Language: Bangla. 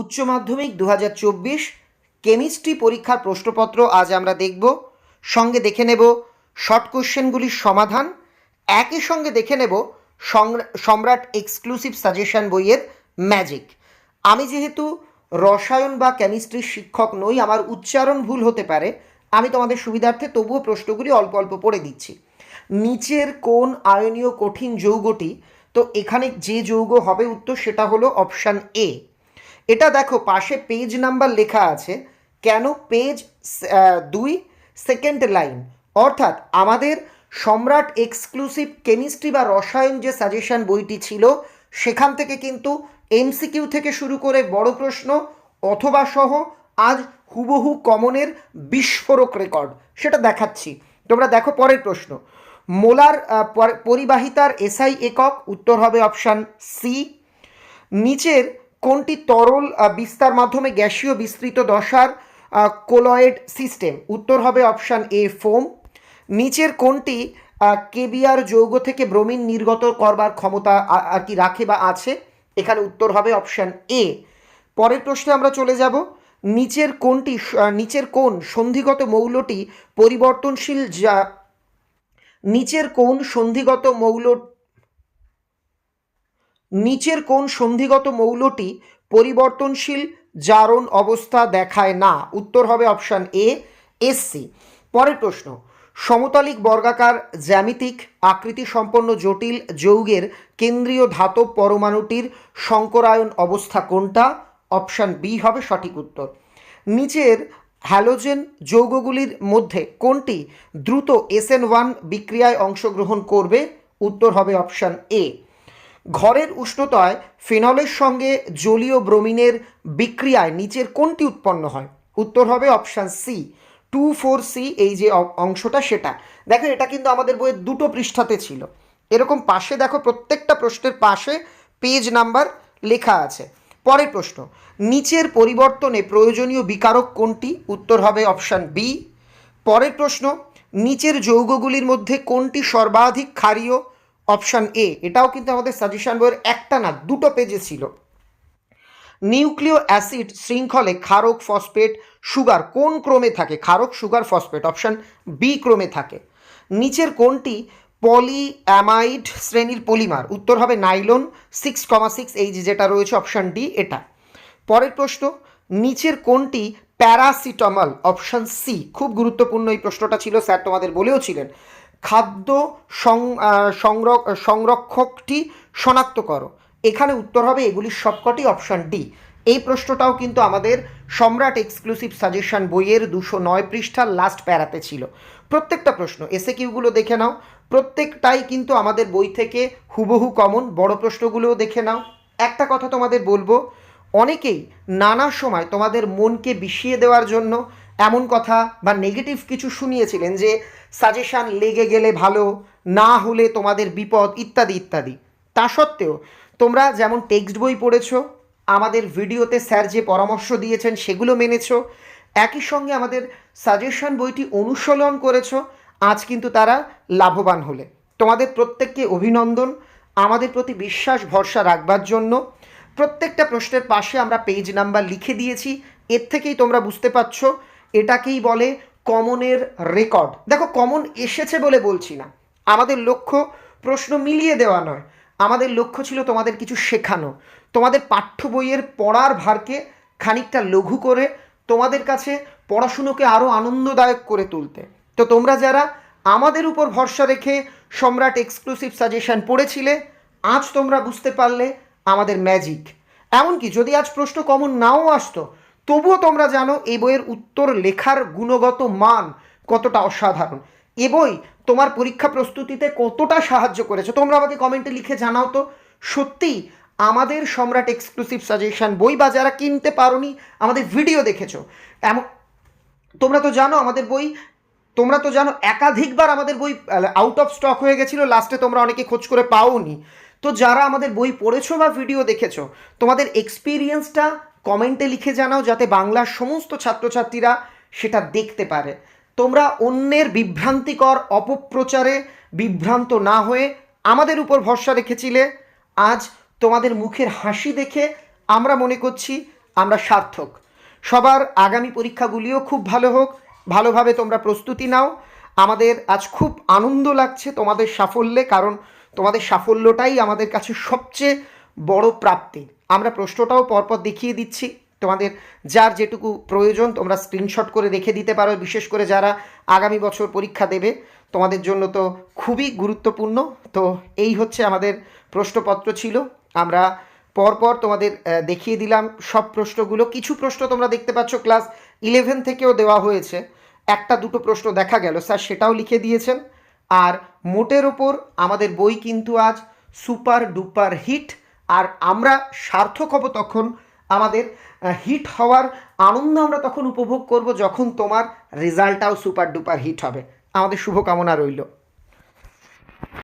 উচ্চ মাধ্যমিক দু হাজার চব্বিশ কেমিস্ট্রি পরীক্ষার প্রশ্নপত্র আজ আমরা দেখব। সঙ্গে দেখে নেব শর্ট কোশ্চেনগুলির সমাধান। একই সঙ্গে দেখে নেব সম্রাট এক্সক্লুসিভ সাজেশন বইয়ের ম্যাজিক। আমি যেহেতু রসায়ন বা কেমিস্ট্রির শিক্ষক নই, আমার উচ্চারণ ভুল হতে পারে। আমি তোমাদের সুবিধার্থে তবুও প্রশ্নগুলি অল্প অল্প পড়ে দিচ্ছি। নিচের কোন আয়নীয় কঠিন যৌগটি? তো এখানে যে যৌগ হবে উত্তর সেটা হলো অপশান এ। এটা দেখো, পাশে পেজ নাম্বার লেখা আছে, কেন পেজ দুই সেকেন্ড লাইন অর্থাৎ আমাদের সম্রাট এক্সক্লুসিভ কেমিস্ট্রি বা রসায়ন যে সাজেশন বইটি ছিল, সেখান থেকে কিন্তু এমসিকিউ থেকে শুরু করে বড় প্রশ্ন, অথবা সহ আজ হুবহু কমনের বিস্ফোরক রেকর্ড সেটা দেখাচ্ছি। তোমরা দেখো পরের প্রশ্ন। মোলার পর- পরিবাহিতার এসআই একক, উত্তর হবে অপশান সি নিচের কোনটি তরল বিস্তার মাধ্যমে গ্যাসীয় বিস্তৃত দশার কোলয়েড সিস্টেম? উত্তর হবে অপশান এ, ফোম। নিচের কোনটি কেবিআর যৌগ থেকে ব্রোমিন নির্গত করবার ক্ষমতা আর কি রাখে বা আছে? এখানে উত্তর হবে অপশান এ। পরের প্রশ্নে আমরা চলে যাব। নিচের কোনটি নিচের কোন সন্ধিগত মৌলটি পরিবর্তনশীল, যা নিচের কোন সন্ধিগত মৌল নিচের কোন সন্ধিগত মৌলটি পরিবর্তনশীল জারণ অবস্থা দেখায় না। উত্তর হবে অপশান এ এসসি পরের প্রশ্ন, সমতালিক বর্গাকার জ্যামিতিক আকৃতি সম্পন্ন জটিল যৌগের কেন্দ্রীয় ধাতব পরমাণুটির সংকরায়ন অবস্থা কোনটা? অপশান বি হবে সঠিক উত্তর। নিচের হ্যালোজেন যৌগগুলির মধ্যে কোনটি দ্রুত এসএন ওয়ান বিক্রিয়ায় অংশগ্রহণ করবে? উত্তর হবে অপশান এ। ঘরের উষ্ণতায় ফেনলের সঙ্গে জলীয় ব্রোমিনের বিক্রিয়ায় নিচের কোনটি উৎপন্ন হয়? উত্তর হবে option C, two four C, এই যে অংশটা সেটা। দেখো, এটা কিন্তু আমাদের বইয়ের দুটো পৃষ্ঠাতে ছিল। এরকম পাশে দেখো, প্রত্যেকটা প্রশ্নের পাশে পেজ নাম্বার লেখা আছে। পরের প্রশ্ন, নিচের পরিবর্তনে প্রয়োজনীয় বিকারক কোনটি? উত্তর হবে অপশান বি। পরের প্রশ্ন, নিচের যৌগগুলির মধ্যে কোনটি সর্বাধিক ক্ষারীয়? অপশান এ, এটাও কিন্তু আমাদের সাজেশন বইয়ের একটা না, দুটো পেজে ছিল। নিউক্লিয় অ্যাসিড শৃঙ্খলে ক্ষারক ফসফেট, সুগার কোন ক্রমে থাকে? ক্ষারক, সুগার, ফসফেট, অপশান বি ক্রমে থাকে। নিচের কোনটি পলিঅ্যামাইড শ্রেণির পলিমার, উত্তর হবে নাইলন সিক্স কমা সিক্স এই যেটা রয়েছে, অপশান ডি এটা। পরের প্রশ্ন, নিচের কোনটি প্যারাসিটামল, অপশান সি খুব গুরুত্বপূর্ণ এই প্রশ্নটা ছিল, স্যার তোমাদের বলেও ছিলেন খাদ্য সংরক্ষকটি শনাক্ত করো। এখানে উত্তর হবে এগুলির সবকটি অপশান ডি এই প্রশ্নটাও কিন্তু আমাদের সম্রাট এক্সক্লুসিভ সাজেশন বইয়ের দুশো নয় পৃষ্ঠার লাস্ট প্যারাতে ছিল। প্রত্যেকটা প্রশ্ন এসে কিউগুলো দেখে নাও। প্রত্যেকটাই কিন্তু আমাদের বই থেকে হুবহু কমন বড় প্রশ্নগুলোও দেখে নাও। একটা কথা তোমাদের বলব, অনেকেই নানা সময় তোমাদের মনকে বিষিয়ে দেওয়ার জন্য এমন কথা বা নেগেটিভ কিছু শুনিয়েছিলেন যে সাজেশান লেগে গেলে ভালো, না হলে তোমাদের বিপদ, ইত্যাদি ইত্যাদি। তা সত্ত্বেও, তোমরা যেমন টেক্সট বই পড়েছো, আমাদের ভিডিওতে স্যার যে পরামর্শ দিয়েছেন সেগুলো মেনেছো, একই সঙ্গে আমাদের সাজেশন বইটি অনুসরণ করেছ, আজ কিন্তু তারা লাভবান হলে। তোমাদের প্রত্যেককে অভিনন্দন, আমাদের প্রতি বিশ্বাস, ভরসা রাখবার জন্য। প্রত্যেকটা প্রশ্নের পাশে আমরা পেজ নাম্বার লিখে দিয়েছি, এর থেকেই তোমরা বুঝতে পারছ এটাকেই বলে কমনের রেকর্ড। দেখো, কমন এসেছে বলে বলছি না। আমাদের লক্ষ্য প্রশ্ন মিলিয়ে দেওয়া নয়। আমাদের লক্ষ্য ছিল তোমাদের কিছু শেখানো। তোমাদের পাঠ্য বইয়ের পড়ার ভারকে খানিকটা লঘু করে তোমাদের কাছে পড়াশুনোকে আরও আনন্দদায়ক করে তুলতে। তো তোমরা যারা আমাদের উপর ভরসা রেখে সম্রাট এক্সক্লুসিভ সাজেশন পড়েছিলে, আজ তোমরা বুঝতে পারলে আমাদের ম্যাজিক এমনকি যদি আজ প্রশ্ন কমন নাও আসতো তবুও তোমরা জানো, এই বইয়ের উত্তর লেখার গুণগত মান কতটা অসাধারণ। এ বই তোমার পরীক্ষা প্রস্তুতিতে কতটা সাহায্য করেছে? তোমরা আমাকে কমেন্টে লিখে জানাও তো। সত্যিই আমাদের সম্রাট এক্সক্লুসিভ সাজেশন বই বা যারা কিনতে পারোনি, আমাদের ভিডিও দেখেছ। এমন, তোমরা তো জানো আমাদের বই, তোমরা তো জানো একাধিকবার আমাদের বই আউট অফ স্টক হয়ে গেছিল লাস্টে তোমরা অনেকে খোঁজ করে পাওনি। তো যারা আমাদের বই পড়েছো বা ভিডিও দেখেছ, তোমাদের এক্সপিরিয়েন্সটা কমেন্টে লিখে জানাও যাতে বাংলার সমস্ত ছাত্রছাত্রীরা সেটা দেখতে পারে। তোমরা অন্যের বিভ্রান্তিকর অপপ্রচারে বিভ্রান্ত না হয়ে আমাদের উপর ভরসা রেখেছিলে। আজ তোমাদের মুখের হাসি দেখে আমরা মনে করছি আমরা সার্থক। সবার আগামী পরীক্ষাগুলিও খুব ভালো হোক, ভালোভাবে তোমরা প্রস্তুতি নাও। আমাদের আজ খুব আনন্দ লাগছে তোমাদের সাফল্যে, কারণ তোমাদের সাফল্যটাই আমাদের কাছে সবচেয়ে বড় প্রাপ্তি। আমরা প্রশ্নটাও পরপর দেখিয়ে দিচ্ছি। তোমাদের যার যেটুকু প্রয়োজন তোমরা স্ক্রিনশট করে রেখে দিতে পারো, বিশেষ করে যারা আগামী বছর পরীক্ষা দেবে। তোমাদের জন্য তো খুবই গুরুত্বপূর্ণ। তো এই হচ্ছে আমাদের প্রশ্নপত্র ছিল। আমরা পরপর তোমাদের দেখিয়ে দিলাম সব প্রশ্নগুলো। কিছু প্রশ্ন তোমরা দেখতে পাচ্ছ ক্লাস ইলেভেন থেকেও দেওয়া হয়েছে। একটা দুটো প্রশ্ন দেখা গেল। স্যার সেটাও লিখে দিয়েছেন। আর মোটের ওপর আমাদের বই কিন্তু আজ সুপার ডুপার হিট আর আমরা সার্থক হব তখন আমাদের হিট হওয়ার আনন্দ আমরা তখন উপভোগ করব যখন তোমার রেজাল্টটাও সুপার ডুপার হিট হবে। আমাদের শুভকামনা রইল।